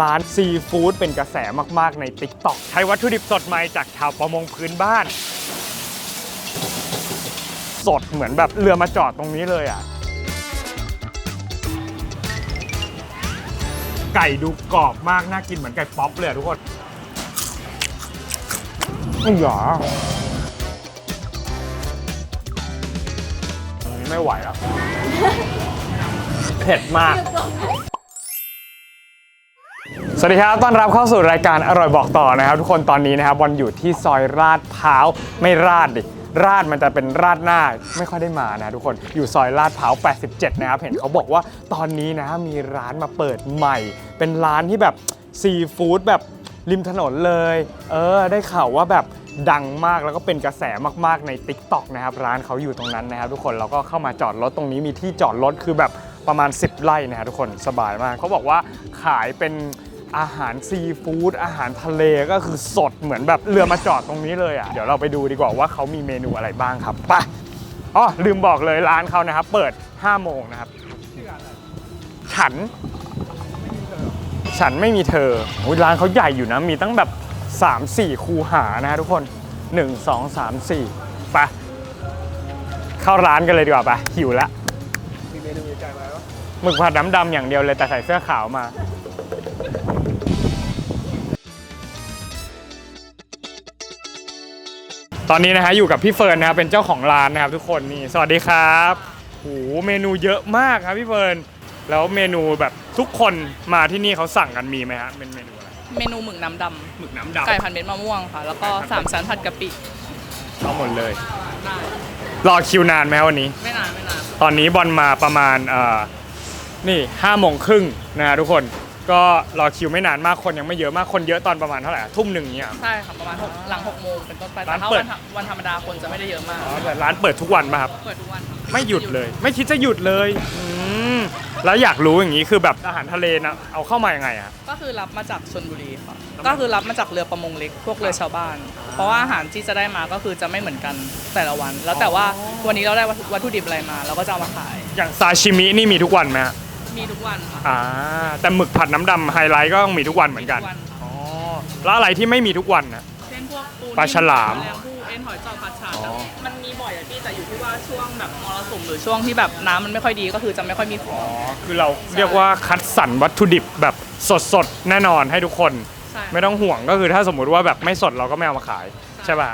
ร้านซีฟู้ดเป็นกระแสมาก ๆ ใน t ิ k t o k ใช้วัตถุดิบสดใหม่จากชาวประมงพื้นบ้าน สดเหมือนแบบเรือมาจอดตรงนี้เลยอะ ไก่ดูกรอบมาก น่ากินเหมือนไก่ป๊อปเลยอะทุกคนไม่หยาไม่ไหวแล้ว เผ็ดมาก วัสดีครับต้อนรับเข้าสู่รายการอร่อยบอกต่อนะครับ ทุกคนตอนนี้นะครับบอลอยู่ที่ซอยราดพร้าวไม่ราดดิราดมันจะเป็นราดหน้าไม่ค่อยได้มานะทุกคนอยู่ซอยลาดพร้าว 87 นะครับ เห็นเขาบอกว่าตอนนี้นะมีร้านมาเปิดใหม่ เป็นร้านที่แบบซีฟู้ดแบบริมถนนเลย เออ ได้ข่าวว่าแบบดังมากแล้วก็เป็นกระแสมากๆใน t ิ k t o k นะครับ ร้านเขาอยู่ตรงนั้นนะครับ ทุกคนเราก็เข้ามาจอดรถตรงนี้มีที่จอดรถคือแบบประมาณ 10 ไร่นะครับทุกคนสบายมากเขาบอกว่าขายเป็น อาหารซีฟู้ดอาหารทะเลก็คือสดเหมือนแบบเรือมาจอดตรงนี้เลยอะเดี๋ยวเราไปดูดีกว่าว่าเขามีเมนูอะไรบ้างครับไปอ๋อลืมบอกเลยร้านเขานะครับ เปิด 5 โมงนะครับ ฉัน ฉันไม่มีเธอโอ้ยร้านเขาใหญ่อยู่นะ มีตั้งแบบ 3 4 คูหานะฮะทุกคน 1 2 3 4ไปเข้าร้านกันเลยดีกว่าไปหิวแล้วหมึกผัดน้ำดำอย่างเดียวเลยแต่ใส่เสื้อขาวมา ตอนนี้นะฮะอยู่กับพี่เฟิร์นนะครับเป็นเจ้าของร้านนะครับทุกคนนี่สวัสดีครับโหเมนูเยอะมากครับพี่เฟิร์นแล้วเมนูแบบทุกคนมาที่นี่เขาสั่งกันมีไหมฮะเป็นเมนูอะไรเมนูหมึกน้ำดหมึกน้ำำดำไก่พันเม็ดมะม่วงค่ะ แล้วก็สามชั้นผัดกะปิเอาหมดเลยได้รอคิวนานไหมฮะวันนี้ ไม่นานไม่นานตอนนี้บอลมาประมาณเอ่อนี่ห้าโมงครึ่งนะฮะทุกคน ก็รอคิวไม่นานมากคนยังไม่เยอะมากคนเยอะตอนประมาณเท่าไหร่อะทุ่มหนึ่งเนี่ย ใช่ค่ะประมาณหกหลังหกโมงเป็นต้นไปร้าแต่นถ้าเปิวัด นธรรวันธรรมดาคนจะไม่ได้เยอะมาก อ๋อแต่ร้านเปิดทุกวันป่ะครับ เปิดทุกวันค่ะไม่หยุดเลย ไม่คิดจะหยุดเลยอืมแล้วอยากรู้อย่างนี้คือแบบอาหารทะเลนะเอาเข้ามายังไงอะ ก็คือรับมาจากชลบุรีค่ะ ก็คือรับมาจากเรือประมงเล็กพวกเรือชาวบ้าน เพราะว่าอาหารที่จะได้มาก็คือจะไม่เหมือนกันแต่ละวัน แล้วแต่ว่าวันนี้เราได้วัตถุดิบอะไรมา เราก็จะเอามาขาย อย่างซาชิมินี่มีทุกวันไหมฮะ มีทุกวันค่ะอ่าแต่หมึกผัดน้ำดำไฮไลท์ก็ต้องมีทุกวันเหมือนกันทุกวันค่ะอ๋อแล้วอะไรที่ไม่มีทุกวันนะ เช่นพวกปูปลาฉลามแมลงภู่เอ็นหอยจอบผัดฉาอ๋อ มันมีบ่อยอะพี่แต่อยู่ที่ว่าช่วงแบบมรสุมหรือช่วงที่แบบน้ำมันไม่ค่อยดีก็คือจะไม่ค่อยมีขออ๋องคือเราเรียกว่าคัดสรรวัตถุดิบแบบสดๆ แน่นอนให้ทุกคน ใช่ ไม่ต้องห่วงก็คือถ้าสมมุติว่าแบบไม่สดเราก็ไม่เอามาขายใช่ป่ะ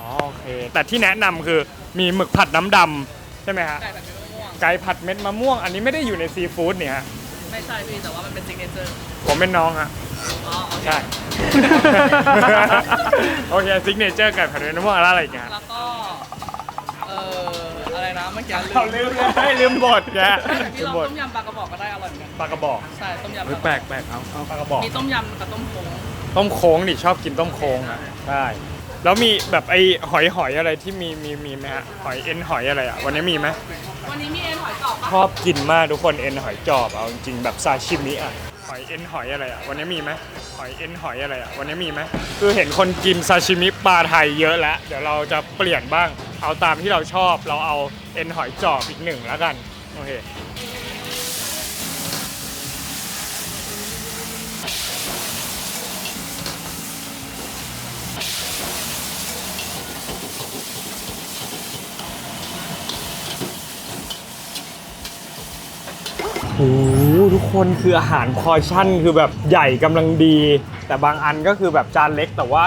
อ๋อโอเค แต่ที่แนะนำคือมีหมึกผัดน้ำดำใช่ไหมฮะไก่แบบไม่ม่วง ไก่ผัดเม็ดมะม่วง อันนี้ไม่ได้อยู่ในซีฟู้ดนี่ฮะไม่ใช่พี่แต่ว่ามันเป็นซิกเนเจอร์ผมเป็นน้องฮะอ๋อโอเคใช่ โอเคซิกเนเจอร์ไก่ผัดเม็ดมะม่วงแล้วอะไรอีกฮะแล้วก็เอ่ออะไรนะเมื่อกี้เราลืมเลยลืมบทแกพี่ลืลมองบทต้มยำปลากระบอกก็ได้อร่อยเหมือนกันปลากระบอกใช่ต้มยำเฮ้ยแปลกแปลกเอาเอาปลากระบอก มีต้มยำกับต้มโค้งต้มโค้งดิชอบกินต้มโค้งอะได้แล้วมีแบบไอหอยหอยอะไรที่มีมีมีไหมฮะหอยเอ็นหอยอะไรอะวันนี้มีไหม วันนี้มีเอ็นหอยจอบปะชอบกินมากทุกคนเอ็นหอยจอบเอาจริงๆแบบซาชิมิอะหอยเอ็นหอยอะไรอะวันนี้มีไหมหอยเอ็นหอยอะไรอะวันนี้มีไหมคือเห็นคนกินซาชิมิปลาไทยเยอะแล้วเดี๋ยวเราจะเปลี่ยนบ้าง เอาตามที่เราชอบเราเอาเอ็นหอยจอบอีกหนึ่งแล้วกันโอเค โอ้โหทุกคนคืออาหารพอร์ชั่นคือแบบใหญ่กำลังดี แต่บางอันก็คือแบบจานเล็กแต่ว่า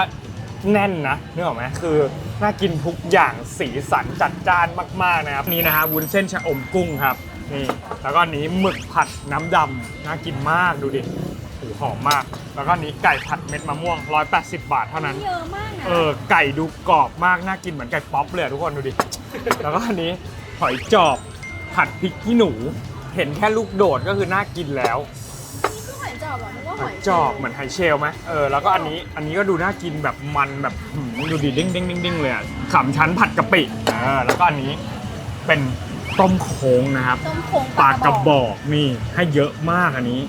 แน่นนะนึกออกไหมคือน่ากินทุกอย่างสีสันจัดจ้านมากๆนะครับนี่นะฮะวุ้นเส้นชะอมกุ้งครับนี่แล้วก็อันนี้หมึกผัดน้ำดำน่ากินมากดูดิโอ้โหหอมมาก แล้วก็อันนี้ไก่ผัดเม็ดมะม่วง 180 บาทเท่านั้น เยอะมากนะเออไก่ดูกรอบมากน่ากินเหมือนไก่ป๊อปเลยอะทุกคนดูดิ แล้วก็อันนี้หอยจอบผัดพริกขี้หนู เห็นแค่ลูกโดดก็คือน่ากินแล้วนี่คือหอยจอบเหรอนึกว่าหหออยยจอบเหมือนไฮเชลไหมเออแล้วก็อันนี้อันนี้ก็ดูน่ากินแบบมันแบบหืมดูดิเด้งเด้งเด้งเด้งเลยอะขำชั้นผัดกะปิเออแล้วก็อันนี้เป็นต้มโค้งนะครับ ต้มโค้งปลากระบอกนี่ให้เยอะมากอันนี้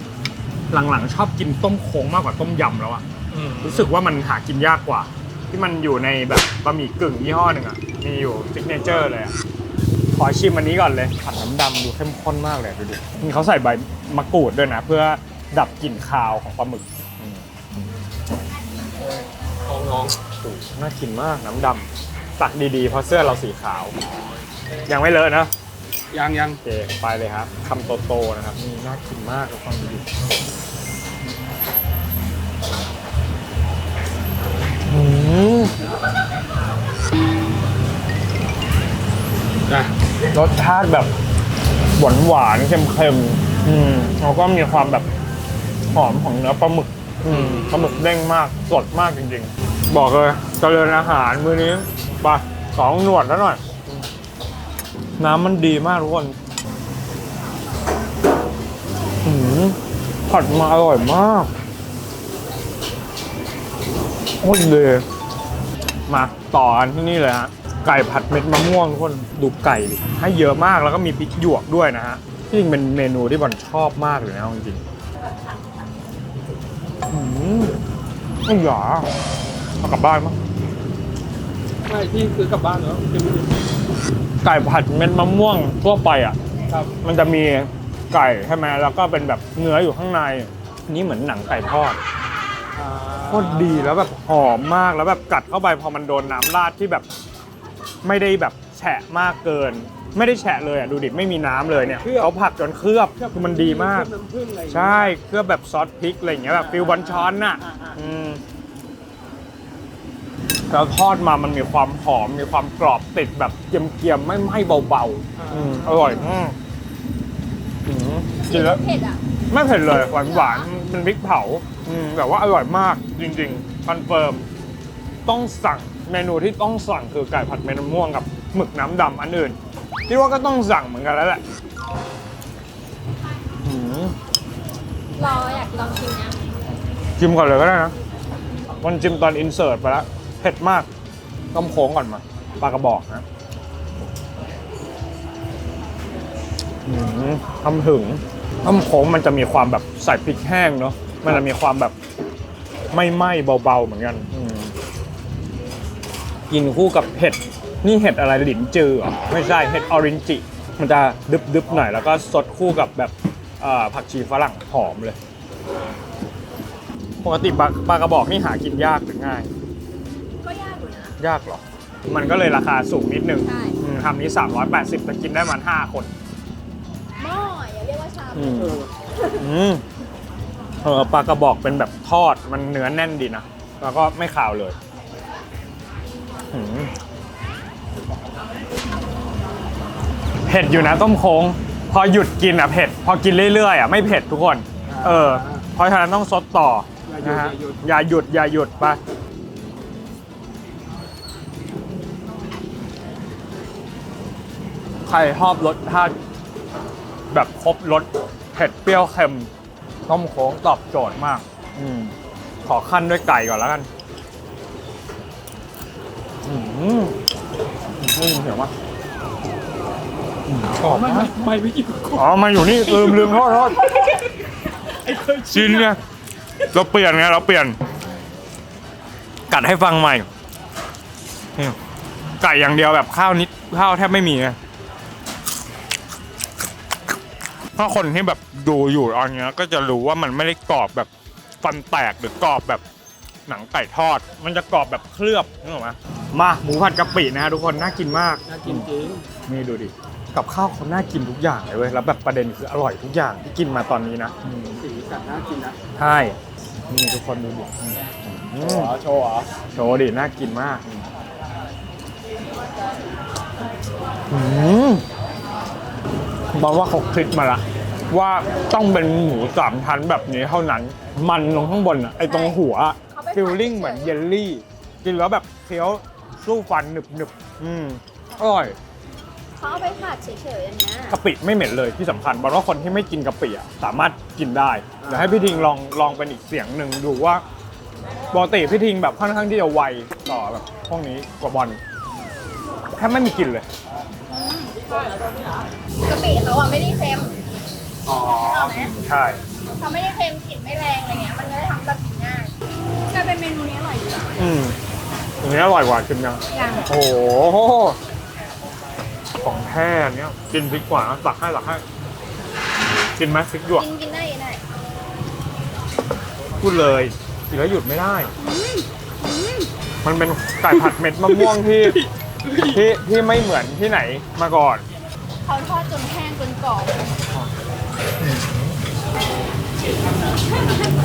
หลังๆชอบกินต้มโค้งมากกว่าต้มยำแล้วอะรู้สึกว่ามันหากินยากกว่า ที่มันอยู่ในแบบบะหมี่กึ่งยี่ห้อหนึ่งอะมีอยู่ซิกเนเจอร์เลยอะ ขอชิมอันนี้ก่อนเลย ผัดน้ำดำดูเข้มข้นมากเลยดูดินี่เขาใส่ใบมะกรูดด้วยนะ เพื่อดับกลิ่นคาวของปลาหมึกอืมน้องน้องโอ้โหน่ากินมากน้ำดำตักดีๆ เพราะเสื้อเราสีขาว ยังไม่เลอะนะ ยังยังโอเคไปเลยครับคำโตๆนะครับนี่น่ากินมากกับความดีอืม รสชาติแบบหวานหวานๆเค็มๆอืมแล้วก็มีความแบบหอมของเนื้อปลาหมึก อืมปลาหมึกเด้งมากสดมากจริง ๆ บอกเลยเจริญอาหารมื้อนี้ไปสองหนวดแล้วหน่อย น้ำมันดีมากทุกคนอืมผัดมาอร่อยมากโคตรดีมาต่อกันที่นี่เลยฮะ ไก่ผัดเม็ดมะม่วงทุกคนดูไก่ดิให้เยอะมากแล้วก็มีพริกหยวกด้วยนะฮะที่จริงเป็นเมนูที่บอลชอบมากเลยนะเอาจริงๆอืมไม่หยาเอากลับบ้านมั้งไม่ที่ซื้อกลับบ้านแล้วจะมีไก่ผัดเม็ดมะม่วงทั่วไปอะครับ มันจะมีไก่ใช่ไหมแล้วก็เป็นแบบเนื้ออยู่ข้างใน นี่เหมือนหนังไก่ทอดอ่าโคตรดีแล้วแบบหอมมากแล้วแบบกัดเข้าไปพอมันโดนน้ำราดที่แบบ ไม่ได้แบบแฉะมากเกิน ไม่ได้แฉะเลยอะดูดิไม่มีน้ำเลยเนี่ยเขาผัดจนเคลือบคือมันดีมาก น้ำผึ้งอะไรอย่างเงี้ย ใช่เคลือบแบบซอสพริกอะไรอย่างเงี้ยแบบฟิลบอลช้อนน่ะอ่าอ่า อืมแล้วทอดมามันมีความหอม มีความกรอบติดแบบเกรียมๆไม่ไหม้เบาๆอืมอร่อยมากอืมกินแล้ว เผ็ดอะ ไม่เผ็ดเลยหวานหวานๆเป็นพริกเผา อืมแต่ว่าอร่อยมากจริงๆคอนเฟิร์ม ต้องสั่ง เมนูที่ต้องสั่งคือไก่ผัดเม็ดมะม่วงกับหมึกน้ำดำอันอื่นคิดว่าก็ต้องสั่งเหมือนกันแล้วแหละอืมรออยากลองชิมนะชิมก่อนเลยก็ได้นะวันชิมตอนอินเสิร์ตไปแล้วเผ็ดมากต้มโค้งก่อนมาปลากระบอกนะอืมทำถึงต้มโค้งมันจะมีความแบบใส่พริกแห้งเนาะมันจะมีความแบบไม่ไหม้เบาๆเหมือนกันอื กินคู่กับเห็ด นี่เห็ดอะไรหลินจือเหรอไม่ใช่เห็ดออรินจิ มันจะดึบๆหน่อยแล้วก็สดคู่กับแบบเอ่อผักชีฝรั่งหอมเลย ปกติปลาปลากระบอกนี่หากินยากหรือง่าย ก็ยากอยู่นะ ยากเหรอ มันก็เลยราคาสูงนิดนึงใช่อืมทำนี้ 380แต่กินได้มัน5คนหม้ออย่าเรียกว่าชามเอออืมเออปลากระบอกเป็นแบบทอดมันเนื้อแน่นดีนะ แล้วก็ไม่ขาวเลยอืม เผ็ดอยู่นะต้มโค้ง พอหยุดกินอะเผ็ด พอกินเรื่อยๆอะไม่เผ็ดทุกคน เออ เพราะฉะนั้นต้องซดต่อนะฮะอย่าหยุดอย่าหยุดไปใครชอบรสชาติแบบครบรสเผ็ดเปรี้ยวเค็มต้มโค้งตอบโจทย์มาก อืมขอขั้นด้วยไก่ก่อนแล้วกัน อืมอืมได้ยินเสียงปะอืมกรอบไม่มาไม่กไม่ไม่กินก่อนอ๋อมาอยู่นี่ลืมลืมโทษโทษชินไงเราเปลี่ยนไงเราเปลี่ยน กัดให้ฟังใหม่นี่ไก่อย่างเดียวแบบข้าวนิดข้าวแทบไม่มีไงถ้าคนที่แบบดูอยู่ตอนเนี้ยก็จะรู้ว่ามันไม่ได้กรอบแบบฟันแตกหรือกรอบแบบ หนังไก่ทอด มันจะกรอบแบบเคลือบนึกออกไหมมาหมูผัดกะปินะฮะทุกคนน่ากินมากน่ากินจริงนี่ดูดิกับข้าวเขาน่ากินทุกอย่างเลยเว้ยแล้วแบบประเด็นคืออร่อยทุกอย่างที่กินมาตอนนี้นะสีสันน่ากินนะใช่นี่ทุกคนดูดิอืมโชว์เหรอโชว์ดิน่ากินมากอืมบอกว่าเขาคิดมาละว่าต้องเป็นหมูสามชั้นแบบนี้เท่านั้น มันลงข้างบนอะไอตรงหัวอะ ฟิลลิ่งเหมือนเยลลี่ กินแล้วแบบเคี้ยวสู้ฟันหนึบหนึบๆอืมอร่อยเขาเอาไปผัดเฉยๆอย่างเงี้ยกะปิไม่เหม็นเลยที่สำคัญบอกว่าคนที่ไม่กินกะปิอะสามารถกินได้เดี๋ยวให้พี่ทิงลองลองเป็นอีกเสียงหนึ่งดูว่าปกติพี่ทิงแบบค่อนข้างที่จะไวต่อแบบพวกนี้กว่าบอลแทบไม่มีกลิ่นเลยกะปิเขาอะไม่ได้เค็มอ๋อเอาไหมใช่เขาไม่ได้เค็มกลิ่นไม่แรงอะไรเงี้ยมันก็เลยทำแบบง่ายกลายเป็นเมนูนี้อร่อยอยู่นะอืมอันนี้อร่อยกว่ากินยังอย่างโอ้โห ของแท้อันเนี้ย กินพริกกว่านะตักให้ตักให้ กินไหมพริกหยวกกินกินได้กินได้พูดเลยกินแล้วหยุดไม่ได้มันเป็นไก่ผัดเม็ดมะม่วงที่ ที่ที่ไม่เหมือนที่ไหนมาก่อน เขาทอดจนแห้งจนกรอบ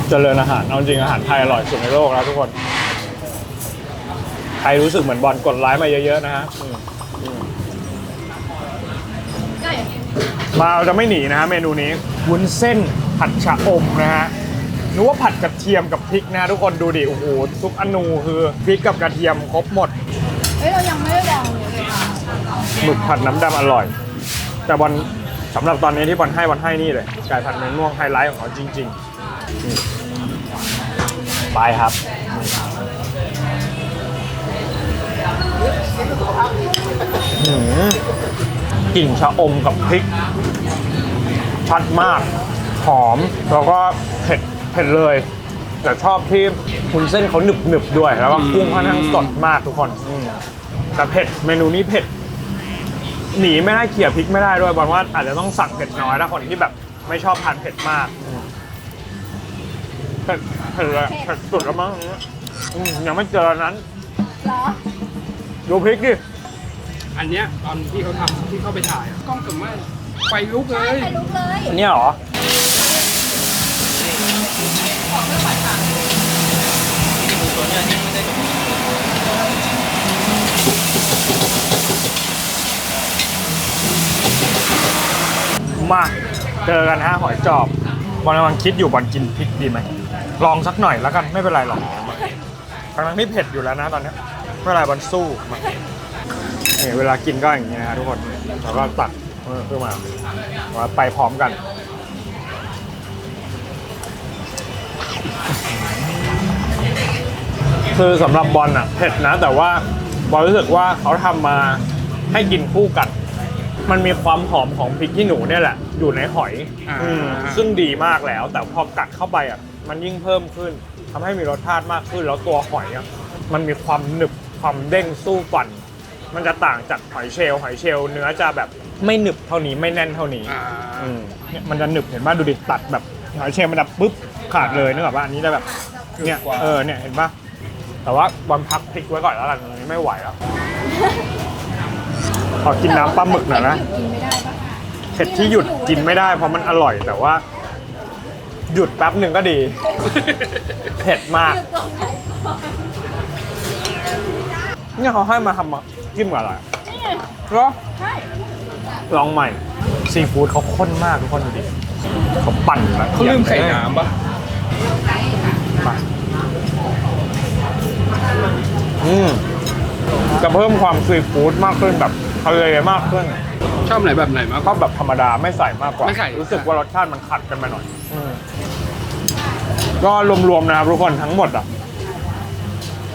เจริญอาหารเอาจริงอาหารไทยอร่อยสุดในโลกแล้วทุกคน ใครรู้สึกเหมือนบอลกดไลค์มาเยอะๆนะฮะอืมอืมก็อย่างนี้มาเราจะไม่หนีนะฮะเมนูนี้วุ้นเส้นผัดชะอมนะฮะนึกว่าผัดกระเทียมกับพริกนะทุกคนดูดิโอ้โหทุกอนูคือพริกกับกระเทียมครบหมดเฮ้ยเรายังไม่ได้ลองเลยหมึกผัดน้ำดำอร่อย แต่บอล สำหรับตอนนี้ที่บอลให้บอลให้นี่เลยไก่ผัดเม็ดม่วงไฮไลท์ของเขาจริงๆนี่ไปครับ หือกลิ่นชะอมกับพริก ชัดมาก หอม แล้วก็เผ็ดเผ็ดเลย แต่ชอบที่คุณเส้นเขาหนึบหนึบๆด้วย แล้วก็กุ้งค่อนข้างสดมากทุกคนอืมแต่เผ็ด เมนูนี้เผ็ด หนีไม่ได้เขี่ยพริกไม่ได้ด้วยบอลว่าอาจจะต้องสั่งเผ็ดน้อยถ้าคนที่แบบไม่ชอบทานเผ็ดมากอืมเผ็ดเผ็ดเลยเผ็ดสุดแล้วมั้งอืมยังไม่เจออันนั้นเหรอดูพริกดิอันเนี้ยตอนที่เขาทำที่เข้าไปถ่ายอะกล้องกับว่าไฟลุกเลใช่ยไข่ลุกเลยอันเนี้ยเหรอม มาเจอกันฮะหอยจอบบอลกำลังคิดอยู่บอลกินพริกดีไหมลองสักหน่อยแล้วกันไม่เป็นไรหรอกทั้งๆที่เผ็ดอยู่แล้วนะตอนนี้ไม่เป็นไรบอลสู้มานี่เวลากินก็อย่างนี้นะทุกคนแล้วก็ตักเออขึ้นมาว่าไปพร้อมกันคือสำหรับบอลอะเผ็ดนะ แต่ว่าบอลรู้สึกว่าเขาทำมาให้กินคู่กัน มันมีความหอมของพริกขี้หนูเนี่ยแหละ อยู่ในหอยอ่า อืมซึ่งดีมากแล้ว แต่พอกัดเข้าไปอะ มันยิ่งเพิ่มขึ้นทำให้มีรสชาติมากขึ้น แล้วตัวหอยอะมันมีความหนึบความเด้งสู้ฟัน มันจะต่างจากหอยเชลล์หอยเชลล์เนื้อจะแบบไม่หนึบเท่านี้ไม่แน่นเท่านี้อ่า อืมเนี่ยมันจะหนึบเห็นป่ะดูดิตัดแบบหอยเชลล์มันจะปุ๊บขาดเลยนึกออกป่ะอันนี้จะแบบเนี่ยเออเนี่ยเห็นป่ะแต่ว่าบอลพักพริกไว้ก่อนแล้วกันอันนี้ไม่ไหวแล้ว ขอกินน้ำปลาหมึกหน่อยนะกินไม่ได้ปะเผ็ดที่หยุดกินไม่ได้เพราะมันอร่อยแต่ว่า หยุดแป๊บหนึ่งก็ดี เผ็ดมากคือตรงไหนเนี่ยเขาให้มาทำมาจิ้มกับอะไรนี่ไงเหรอใช่ลองใหม่ซีฟู้ดเขาข้นมากทุกคนดูดิเขาปั่นละเขาเอียดลืมไข่น้ำปะมาอืมจะเพิ่มความซีฟู้ดมากขึ้นแบบ ทะเลมากขึ้นชอบไหนแบบไหนมากกก็ว่าแบบธรรมดาไม่ใส่มากกว่า ไม่ใส่ รู้สึกว่ารสชาติมันขัดกันไปหน่อยอมก็รวมๆนะครับทุกคนทั้งหมดอะ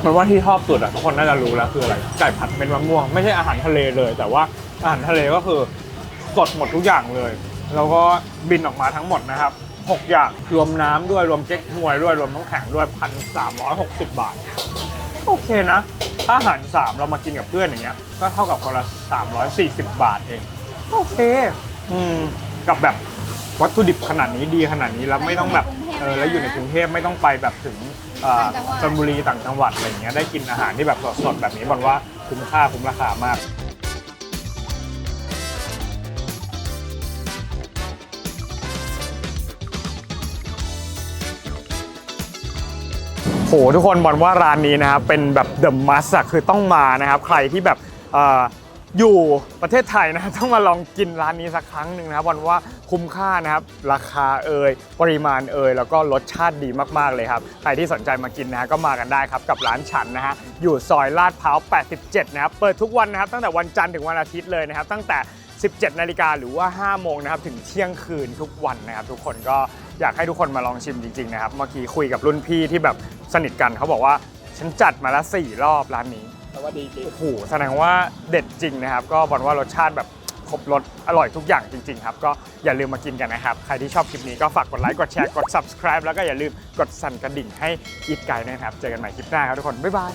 มันว่าที่ชอบสุดอะทุกคนน่าจะรู้แล้วคืออะไรไก่ผัดเม็ดมะม่วงไม่ใช่อาหารทะเลเลย แต่ว่าอาหารทะเลก็คือสดหมดทุกอย่างเลยแล้วก็บินออกมาทั้งหมดนะครับหกอย่างรวมน้ำด้วยรวมเก๊กฮวยด้วยรวมน้ำแข็งด้วยพันสามร้อยหกสิบบาท โอเคนะถ้าอาหารสามเรามากินกับเพื่อนอย่างเงี้ย ก็เท่ากับคนละสามร้อยสี่สิบบาทเอง โอเค อืม กับแบบวัตถุดิบขนาดนี้ดีขนาดนี้แล้วไม่ต้องแบบเออแล้วอยู่ในกรุงเทพไม่ต้องไปแบบถึงเอ่อชลบุรีต่างจังหวัดอะไรอย่างเงี้ยได้กินอาหารที่แบบสดๆแบบนี้บอลว่าคุ้มค่าคุ้มราคามาก โหทุกคนบอลว่าร้านนี้นะครับเป็นแบบเดอะมัสคือต้องมานะครับ ใครที่แบบอยู่ประเทศไทยนะต้องมาลองกินร้านนี้สักครั้งหนึ่งนะครับบอลว่าคุ้มค่านะครับ ราคาเอ่ยปริมาณเอ่ยแล้วก็รสชาติดีมากๆเลยครับ ใครที่สนใจมากินนะฮะก็มากันได้ครับกับร้านฉันนะฮะอยู่ซอยลาดพร้าว 87 นะครับ เปิดทุกวันนะครับ ตั้งแต่วันจันทร์ถึงวันอาทิตย์เลยนะครับ ตั้งแต่ 17 นาฬิกาหรือว่า 5 โมงนะครับถึงเที่ยงคืนทุกวันนะครับ ทุกคนก็ อยากให้ทุกคนมาลองชิมจริงๆนะครับ เมื่อกี้คุยกับรุ่นพี่ที่แบบสนิทกันเขาบอกว่าฉันจัดมาแล้วสี่รอบร้านนี้แต่ว่าดีจริงโอ้โหแสดงว่าเด็ดจริงนะครับ ก็บอกว่ารสชาติแบบครบรสอร่อยทุกอย่างจริง ๆ ครับ ก็อย่าลืมมากินกันนะครับ ใครที่ชอบคลิปนี้ก็ฝากกดไลค์กดแชร์กด subscribe แล้วก็อย่าลืมกดสั่นกระดิ่งให้อีทไกด์นะครับ เจอกันใหม่คลิปหน้าครับทุกคนบ๊ายบาย